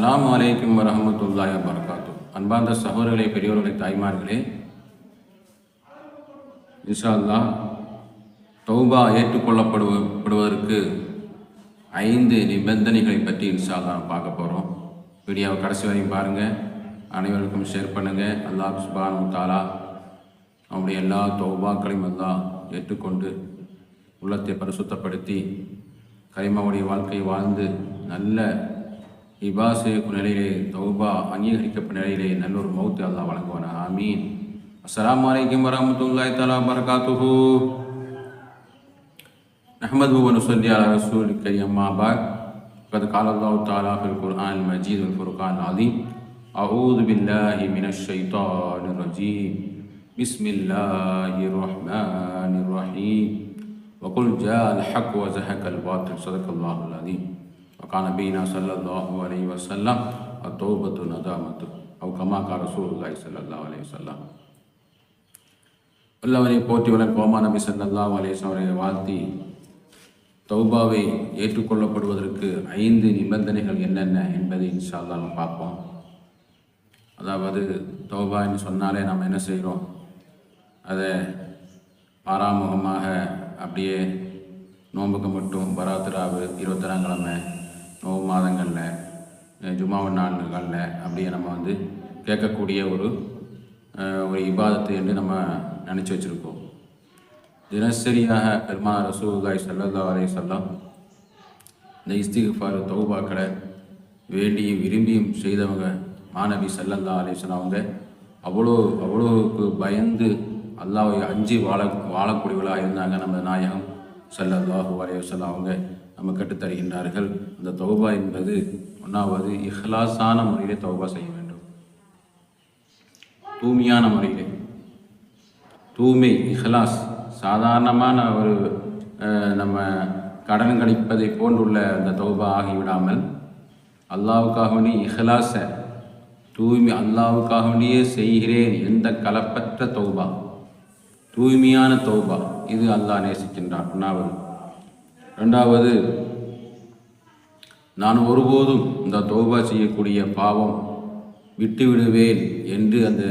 அஸ்லாம் அலைக்கும் வரஹமத்துல்லாஹி வபரகாத்து அன்பார்ந்த சகோதரர்களே பெரியவர்களே தாய்மார்களே இன்ஷால்லா தௌபா ஏற்றுக்கொள்ளப்படுவதற்கு ஐந்து நிபந்தனைகளை பற்றி இன்ஷால்லா பார்க்க போகிறோம் வீடியோவை கடைசி வரையும் பாருங்கள் அனைவருக்கும் ஷேர் பண்ணுங்கள் அல்லாஹ் சுபானு தாலா அவனுடைய எல்லா தௌபாக்களையும் அல்லாஹ் ஏற்றுக்கொண்டு உள்ளத்தை பரிசுத்தப்படுத்தி கரிமாவுடைய வாழ்க்கையை வாழ்ந்து நல்ல இபாசு நிலையிலே தௌபா அங்கீகரிக்கப்பட்ட நிலையிலே நல்ல ஒரு மௌத்து அல்லாஹ் வழங்குவானா ஆமீன் அஸ்ஸலாமு அலைக்கும் வரஹ்மத்துல்லாஹி தஆலா பரகாத்துஹு نحمده ونصلي على رسول الكريم أما بعد قد قال الله تعالى في القرآن المجيد والفرقان العظيم أعوذ بالله من الشيطان الرجيم بسم الله الرحمن الرحيم وقل جاء الحق وزهق الباطل صدق الله العظيم وكان نبينا صلى الله عليه وسلم التوبة ندامة أو كما قال رسول الله صلى الله عليه وسلم உள்ளவரை போற்றியுடன் கோமா நபி சல்லல்லாஹு அலைஹி வஸல்லம் அவரை வாழ்த்தி தௌபாவை ஏற்றுக்கொள்ளப்படுவதற்கு ஐந்து நிபந்தனைகள் என்னென்ன என்பதை இன்ஷா அல்லாஹ் நம்ம பார்ப்போம் அதாவது தௌபான்னு சொன்னாலே நம்ம என்ன செய்கிறோம் அதை பாராமுகமாக அப்படியே நோன்புக்கு மட்டும் பராத்திராவு இருபத்தெட்டாம் கிழமை நோவு மாதங்களில் ஜுமாவு நாள்களில் அப்படியே நம்ம வந்து கேட்கக்கூடிய ஒரு ஒரு இபாதத்து என்று நம்ம நினச்சி வச்சுருக்கோம். தினசரியாக பெருமா ரசூல்லாய் சல்லல்லா அலைஹி வஸல்லம் இந்த இஸ்திகுஃபார் தௌபாக்களை வேண்டியும் விரும்பியும் செய்தவங்க மாணவி சல்லல்லா அலிஸ்லாம் அவங்க. அவ்வளோ அவ்வளோவுக்கு பயந்து அல்லாவை அஞ்சு வாழ வாழக்கூடியவளாக இருந்தாங்க நம்ம நாயகம் சல்லல்லாஹு அலைஹி அவங்க. நம்ம கற்றுத்தருகின்றார்கள் அந்த தௌபா என்பது ஒன்றாவது இஹ்லாசான முறையிலே தௌபா செய்ய வேண்டும். தூய்மையான முறையிலே. தூய்மை இஹ்லாஸ். சாதாரணமான ஒரு நம்ம கடன் கழிப்பதை போன்றுள்ள அந்த தௌபா ஆகிவிடாமல் அல்லாவுக்காக வேண்டி இஹ்லாஸ தூய்மை அல்லாவுக்காக வேண்டியே செய்கிறேன் எந்த கலப்பற்ற தௌபா தூய்மையான தௌபா இது அல்லாஹ் நேசிக்கின்றான். உண்ணாவது ரெண்டாவது நான் ஒருபோதும் இந்த தௌபா செய்யக்கூடிய பாவம் விட்டு விடுவேன் என்று அந்த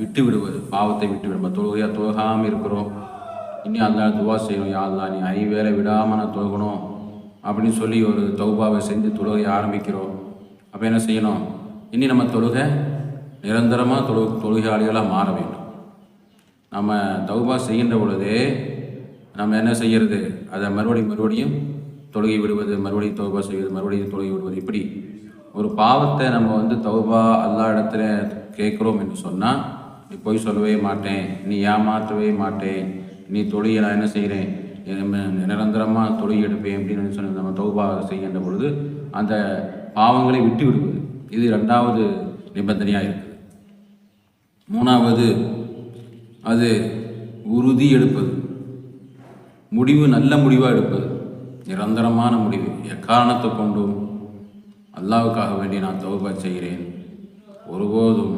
விட்டு விடுவது பாவத்தை விட்டுவிட. நம்ம தொழுகையாக தொழுகாமல் இருக்கிறோம். இனி அந்த துவா செய்யணும். யா நீ ஐ வேலை விடாமல் நான் தொழுகணும் அப்படின்னு சொல்லி ஒரு தௌபாவை செஞ்சு தொழுகையை ஆரம்பிக்கிறோம். அப்போ என்ன செய்யணும்? இனி நம்ம தொழுகை நிரந்தரமாக தொழு தொழுகையாளிகளாக மாற வேண்டும். நம்ம தௌபா செய்கின்ற பொழுதே நம்ம என்ன செய்கிறது அதை மறுபடியும் மறுபடியும் தொழுகை விடுவது மறுபடியும் தௌபா செய்வது மறுபடியும் தொழுகை விடுவது. இப்படி ஒரு பாவத்தை நம்ம வந்து தௌபா எல்லா இடத்துல கேட்குறோம் என்று சொன்னால் நீ பொய் சொல்லவே மாட்டேன் நீ ஏமாற்றவே மாட்டேன் நீ தொழுகை நான் என்ன செய்கிறேன் நிரந்தரமாக தொழுகை எடுப்பேன் அப்படின்னு சொல்லி நம்ம தௌபா செய்கின்ற பொழுது அந்த பாவங்களை விட்டு விடுவது இது ரெண்டாவது நிபந்தனையாக இருக்குது மூணாவது அது உறுதி எடுப்பது. முடிவு நல்ல முடிவாக எடுப்பது. நிரந்தரமான முடிவு. எக்காரணத்தை கொண்டும் அல்லாவுக்காக வேண்டி நான் தௌபா செய்கிறேன். ஒருபோதும்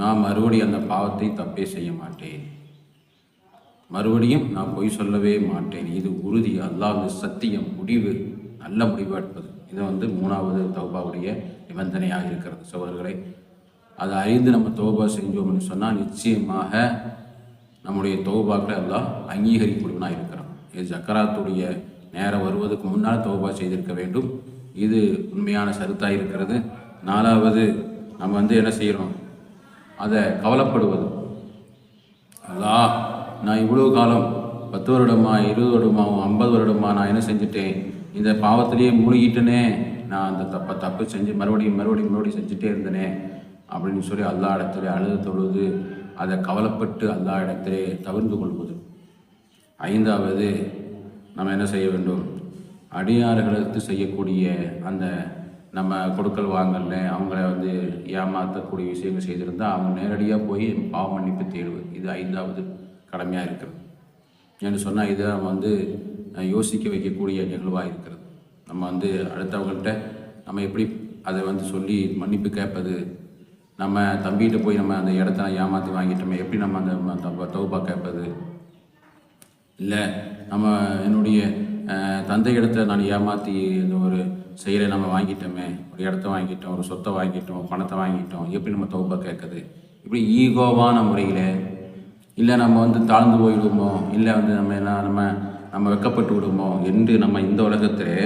நான் மறுபடியும் அந்த பாவத்தை தப்பே செய்ய மாட்டேன். மறுபடியும் நான் பொய் சொல்லவே மாட்டேன். இது உறுதி. அல்லாஹ் சத்தியம் முடிவு நல்ல முடிவாக எடுப்பது. இது வந்து மூணாவது தௌபாவுடைய நிபந்தனையாக இருக்கிறது. சோழர்களை அதை அறிந்து நம்ம தௌபா செஞ்சோம்னு சொன்னால் நிச்சயமாக நம்முடைய தௌபாக்களை எல்லாம் அங்கீகரிக்கூடியவனாக இருக்கும் இது ஜக்கராத்துடைய நேரம் வருவதற்கு முன்னால் தௌபா செய்திருக்க வேண்டும். இது உண்மையான சருத்தாக இருக்கிறது. நாலாவது நம்ம வந்து என்ன செய்கிறோம் அதை கவலைப்படுவது. அல்லா நான் இவ்வளோ காலம் பத்து வருடமா இருபது வருடமா ஐம்பது வருடமா நான் என்ன செஞ்சுட்டேன்? இந்த பாவத்திலேயே மூழ்கிட்டனே. நான் அந்த தப்பை தப்பு செஞ்சு மறுபடியும் மறுபடியும் மறுபடியும் செஞ்சுட்டே இருந்தனே. அப்படின்னு சொல்லி அல்லா இடத்துல அழுது தொழுது அதை கவலைப்பட்டு அல்லா இடத்திலே தவிர்ந்து கொள்வது. ஐந்தாவது நம்ம என்ன செய்ய வேண்டும்? அடியார்களுக்கு செய்யக்கூடிய அந்த நம்ம கொடுக்கல் வாங்கல அவங்கள வந்து ஏமாற்றக்கூடிய விஷயங்கள் செய்திருந்தால் அவங்க நேரடியாக போய் பாவ மன்னிப்பு தேடுவது. இது ஐந்தாவது கடமையாக இருக்கிறது. என்று சொன்னால் இதை நம்ம வந்து யோசிக்க வைக்கக்கூடிய நிகழ்வாக இருக்கிறது. நம்ம வந்து அடுத்தவங்கள்ட்ட நம்ம எப்படி அதை வந்து சொல்லி மன்னிப்பு கேட்பது? நம்ம தம்பிகிட்ட போய் நம்ம அந்த இடத்த ஏமாற்றி வாங்கிட்டோமே எப்படி நம்ம அந்த தௌபா கேட்பது? இல்லை நம்ம என்னுடைய தந்தை இடத்த நான் ஏமாற்றி இந்த ஒரு செயலை நம்ம வாங்கிட்டோமே ஒரு இடத்த வாங்கிட்டோம் ஒரு சொத்தை வாங்கிட்டோம் பணத்தை வாங்கிட்டோம் எப்படி நம்ம தௌபா கேட்குது இப்படி ஈகோவான முறையில் இல்லை நம்ம வந்து தாழ்ந்து போயிடுவோமோ இல்லை வந்து நம்ம என்ன நம்ம நம்ம வெக்கப்பட்டு விடுமோ என்று நம்ம இந்த உலகத்தில்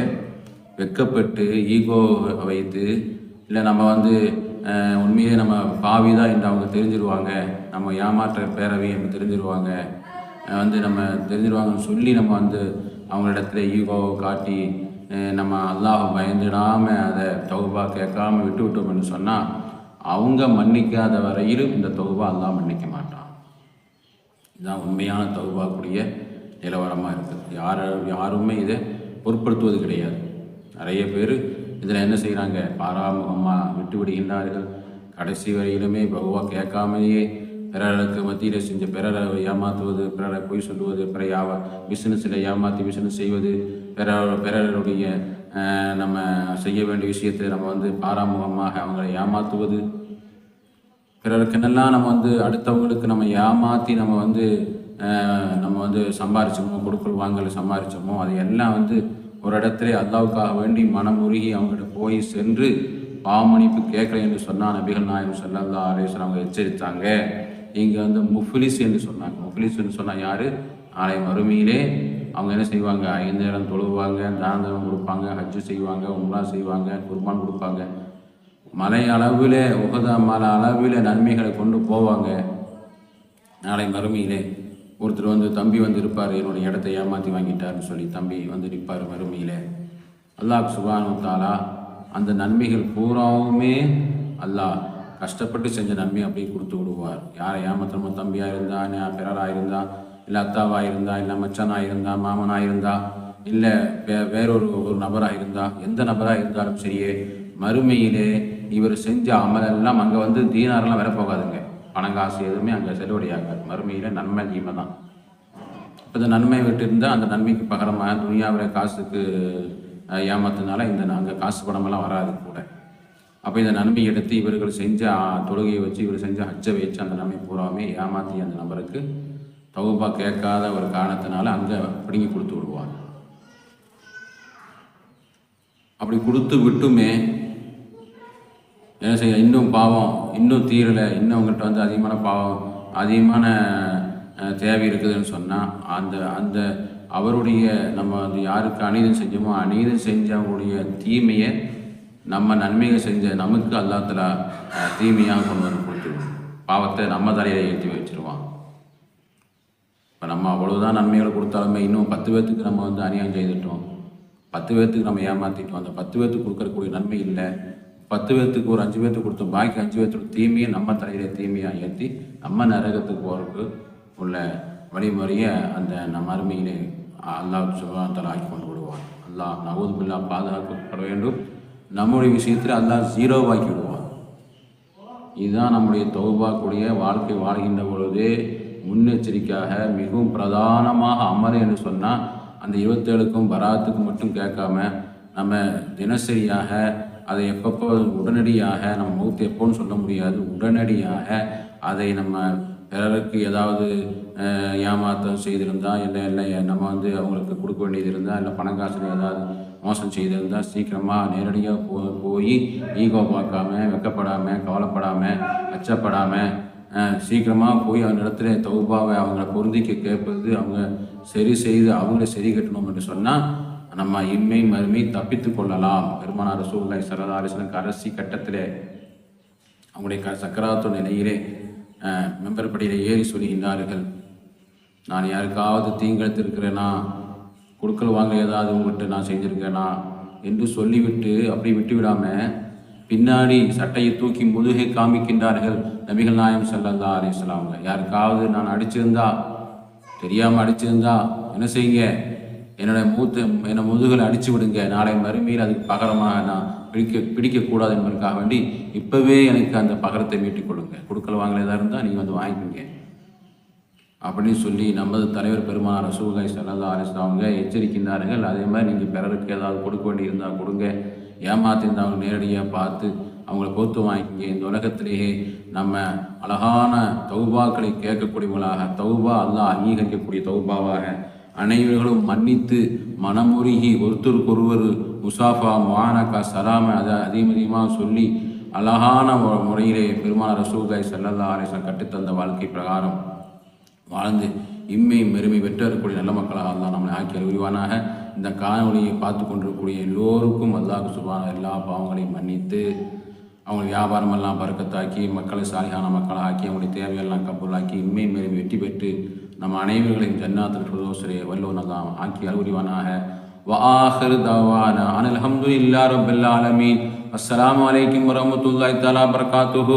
வெக்கப்பட்டு ஈகோ வைத்து இல்லை நம்ம வந்து உண்மையே நம்ம பாவி தான் என்று அவங்க தெரிஞ்சிருவாங்க நம்ம ஏமாற்ற பேரவை என்று தெரிஞ்சிருவாங்க வந்து நம்ம தெரிஞ்சிருவாங்கன்னு சொல்லி நம்ம வந்து அவங்களிடத்துல ஈகோவை காட்டி நம்ம அல்லாஹ் பயந்துடாமல் அதை தொகுப்பாக கேட்காம விட்டு விட்டோம்னு சொன்னால் அவங்க மன்னிக்காத வரையிலும் இந்த தௌபா அல்லாஹ் மன்னிக்க மாட்டான். இதுதான் உண்மையான தௌபாக்குடைய நிலவரமாக இருக்குது. யார் யாருமே இதை பொருட்படுத்துவது கிடையாது. நிறைய பேர் இதில் என்ன செய்கிறாங்க பாராமுகமாக விட்டு விடுகின்றார்கள் கடைசி வரையிலுமே பகுவாக கேட்காமலேயே பிறருக்கு மத்தியில் செஞ்ச பிறரை ஏமாற்றுவது பிறரை பொய் சொல்லுவது பிற யாவ பிஸ்னஸில் ஏமாற்றி பிஸ்னஸ் செய்வது பிற பிறருடைய நம்ம செய்ய வேண்டிய விஷயத்தை நம்ம வந்து பாராமுகமாக அவங்களை ஏமாற்றுவது பிறருக்குன்னெல்லாம் நம்ம வந்து அடுத்தவங்களுக்கு நம்ம ஏமாற்றி நம்ம வந்து நம்ம வந்து சம்பாரிச்சோமோ கொடுக்கல் வாங்கல் சம்பாரிச்சோமோ அது எல்லாம் வந்து ஒரு இடத்துல அல்லாவுக்காக வேண்டி மனம் உருகி அவங்ககிட்ட போய் சென்று பாவமணிப்பு கேட்கல என்று சொன்னால் நபிகள் நாயம் சல்லல்லா அலேஸ்வரம் அவங்க எச்சரித்தாங்க. இங்கே வந்து முஃபிலிஸ் என்று சொன்னாங்க. முஃபிலிஸ் என்று சொன்னால் யார்? நாளை மறுமையிலே அவங்க என்ன செய்வாங்க? ஐந்து நேரம் தொழுவாங்க தானந்தரம் கொடுப்பாங்க ஹஜ்ஜு செய்வாங்க உம்ரா செய்வாங்க குர்பான் கொடுப்பாங்க. மலை அளவில் உகதா மலை அளவில் நன்மைகளை கொண்டு போவாங்க. நாளை மறுமையிலே ஒருத்தர் வந்து தம்பி வந்து இருப்பார் என்னுடைய இடத்த ஏமாற்றி வாங்கிட்டாருன்னு சொல்லி தம்பி வந்து நிற்பார் மறுமையில். அல்லாஹ் சுபானு தாலா அந்த நன்மைகள் பூராவுமே அல்லாஹ் கஷ்டப்பட்டு செஞ்ச நன்மை அப்படியே கொடுத்து விடுவார். யாரை ஏமாத்திரமோ தம்பியாக இருந்தா பிறராக இருந்தா இல்லை அத்தாவாக இருந்தா இல்லை மச்சானாக இருந்தா மாமனாக இருந்தா இல்லை வே வேறொரு ஒரு நபராக இருந்தா எந்த நபராக இருந்தாலும் சரியே மறுமையிலே இவர் செஞ்ச அமலெல்லாம் அங்கே வந்து தீனாரெல்லாம் வர போகாதுங்க. பணம் காசு எதுவுமே அங்கே செல்லுபடியாகாது மறுமையில் நன்மை தீமை தான் இப்போ இந்த நன்மை விட்டு இருந்தால் அந்த நன்மைக்கு பகரமாக துணியாவில் காசுக்கு ஏமாத்தினால இந்த அங்கே காசு பணமெல்லாம் வராது கூட. அப்போ இந்த நன்மை எடுத்து இவர்கள் செஞ்ச தொழுகையை வச்சு இவர் செஞ்ச ஹஜ்ஜை வச்சு அந்த நன்மை பூராமே ஏமாற்றி அந்த நபருக்கு தகுப்பாக கேட்காத ஒரு காரணத்தினால அங்கே பிடுங்கி கொடுத்து விடுவார். அப்படி கொடுத்து விட்டுமே என்ன செய்ய இன்னும் பாவம் இன்னும் தீரலை இன்னும் அவங்கள்ட்ட வந்து அதிகமான பாவம் அதிகமான தேவை இருக்குதுன்னு சொன்னால் அந்த அந்த அவருடைய நம்ம வந்து யாருக்கு அநீதம் செஞ்சோமோ அநீதம் செஞ்சவங்களுடைய தீமையை நம்ம நன்மைகள் செஞ்ச நமக்கு அல்லாத்துல தீமையாக கொண்டு வந்து கொடுத்துருவோம் பாவத்தை நம்ம தலையில் ஏற்றி வச்சிருவான். இப்போ நம்ம அவ்வளோதான் நன்மைகளை கொடுத்தாலுமே இன்னும் பத்து பேர்த்துக்கு நம்ம வந்து அநியாயம் செய்துட்டோம். பத்து பேர்த்துக்கு நம்ம ஏமாற்றிட்டோம் அந்த பத்து பேர்த்துக்கு கொடுக்கறக்கூடிய நன்மை இல்லை. பத்து பேர்த்துக்கு ஒரு அஞ்சு பேர்த்துக்கு கொடுத்தோம். பாக்கி அஞ்சு பேர்த்துக்கு தீமையை நம்ம தலையில் தீமையாக ஏற்றி நம்ம நரகத்துக்கு போகிறதுக்கு உள்ள வழிமுறையை அந்த நம்ம அருமையிலே அல்லாஹ் சுகாதாரத்தில் ஆக்கி கொண்டு விடுவார் அல்லாஹ் நவூதுபில்லா பாதுகாக்கப்பட வேண்டும். நம்முடைய விஷயத்தில் அல்லாஹ் ஜீரோவாக்கி விடுவான். இதுதான் நம்முடைய தொகுப்பாக்கூடிய வாழ்க்கை வாழ்கின்ற பொழுதே முன்னெச்சரிக்கையாக மிகவும் பிரதானமாக அமல் என்று சொன்னால் அந்த இருபத்தேழுக்கும் பராத்துக்கும் மட்டும் கேட்காம நம்ம தினசரியாக அதை எப்பப்போ உடனடியாக நம்ம முகத்து எப்போன்னு சொல்ல முடியாது. உடனடியாக அதை நம்ம பிறருக்கு ஏதாவது ஏமாற்றம் செய்திருந்தால் இல்லை இல்லை நம்ம வந்து அவங்களுக்கு கொடுக்க வேண்டியது இருந்தால் இல்லை பணம் காசுல ஏதாவது மோசம் செய்திருந்தால் சீக்கிரமாக நேரடியாக போ போய் ஈகோ பார்க்காம வெக்கப்படாமல் கவலைப்படாமல் அச்சப்படாமல் சீக்கிரமாக போய் அவங்க இடத்துல தொகுப்பாவை அவங்கள பொருந்திக்க கேட்பது அவங்க சரி செய்து அவங்கள சரி கட்டணும் என்று சொன்னால் நம்ம இம்மை மறுமை தப்பித்து கொள்ளலாம். பெருமானார் சூழ்நிலை சரதாரிசன அலைஹி கடைசி கட்டத்திலே அவங்களுடைய க சக்கராத்து நிலையிலே மெம்பர் படியில் ஏறி சொல்கின்றார்கள் நான் யாருக்காவது தீங்கிழத்திருக்கிறேனா? கொடுக்கல் வாங்க ஏதாவது உங்கள்கிட்ட நான் செஞ்சுருக்கேனா என்று சொல்லிவிட்டு அப்படி விட்டுவிடாம பின்னாடி சட்டையை தூக்கி முதுகை காமிக்கின்றார்கள் நபிகள் நாயம் செல்லந்தா அலைஹி வஸல்லம் யாருக்காவது நான் அடிச்சிருந்தா தெரியாமல் அடிச்சிருந்தா என்ன செய்யுங்க? என்னோட மூத்த என்னை முதுகில் அடிச்சு விடுங்க. நாளை மறுமையில் அதுக்கு பகரமாக நான் பிடிக்க பிடிக்கக்கூடாது என்பதற்காக வேண்டி இப்போவே எனக்கு அந்த பகரத்தை மீட்டிக் கொடுங்க. கொடுக்கல் வாங்கல இருந்தால் நீங்கள் வந்து வாங்கிக்கோங்க. அப்படின்னு சொல்லி நமது தலைவர் பெருமானார் ரசூலுல்லாஹி சல்லா அலிஸ்லாம் அவங்க எச்சரிக்கின்றார்கள். அதே மாதிரி நீங்கள் பிறருக்கு ஏதாவது கொடுக்க வேண்டியிருந்தால் கொடுங்க. ஏமாத்திருந்தவங்க நேரடியாக பார்த்து அவங்கள பொறுத்து வாங்கிக்கங்க. இந்த உலகத்திலேயே நம்ம அழகான தௌபாக்களை கேட்கக்கூடியவங்களாக தௌபா அல்லாஹ் அங்கீகரிக்கக்கூடிய தௌபாவாக அனைவர்களும் மன்னித்து மனமுருகி ஒருத்தருக்கொருவர் முசாஃபா முவானக்கா சலாம அதை அதிகம் அதிகமாக சொல்லி அழகான முறையிலே பெருமான ரசூகாய் சல்லல்லா அலிஸ்லாம் கற்றுத்தந்த வாழ்க்கை பிரகாரம். வாழ்ந்து இம்மை மெருமை பெற்றிருக்கக்கூடிய நல்ல மக்களாக அல்லாஹ் நம்மளை ஆக்கி அறிவானாக இந்த காணொலியை பார்த்து கொண்டிருக்கக்கூடிய எல்லோருக்கும் அல்லாஹ் சுபான எல்லா பாவங்களையும் மன்னித்து அவங்க வியாபாரமெல்லாம் பறக்கத்தாக்கி மக்களை சாலிகான மக்களை ஆக்கி அவங்களுடைய தேவையெல்லாம் கபூலாக்கி இம்மை மெருமை வெற்றி பெற்று நம்ம அனைவர்களையும் ஜன்னாத்தில் பிரதோசரே வல்லோன் அல்லாம் ஆக்கி அறிவுரிவானாக وآخر دعوانا أن الحمد لله رب العالمين السلام عليكم ورحمة الله تعالى وبركاته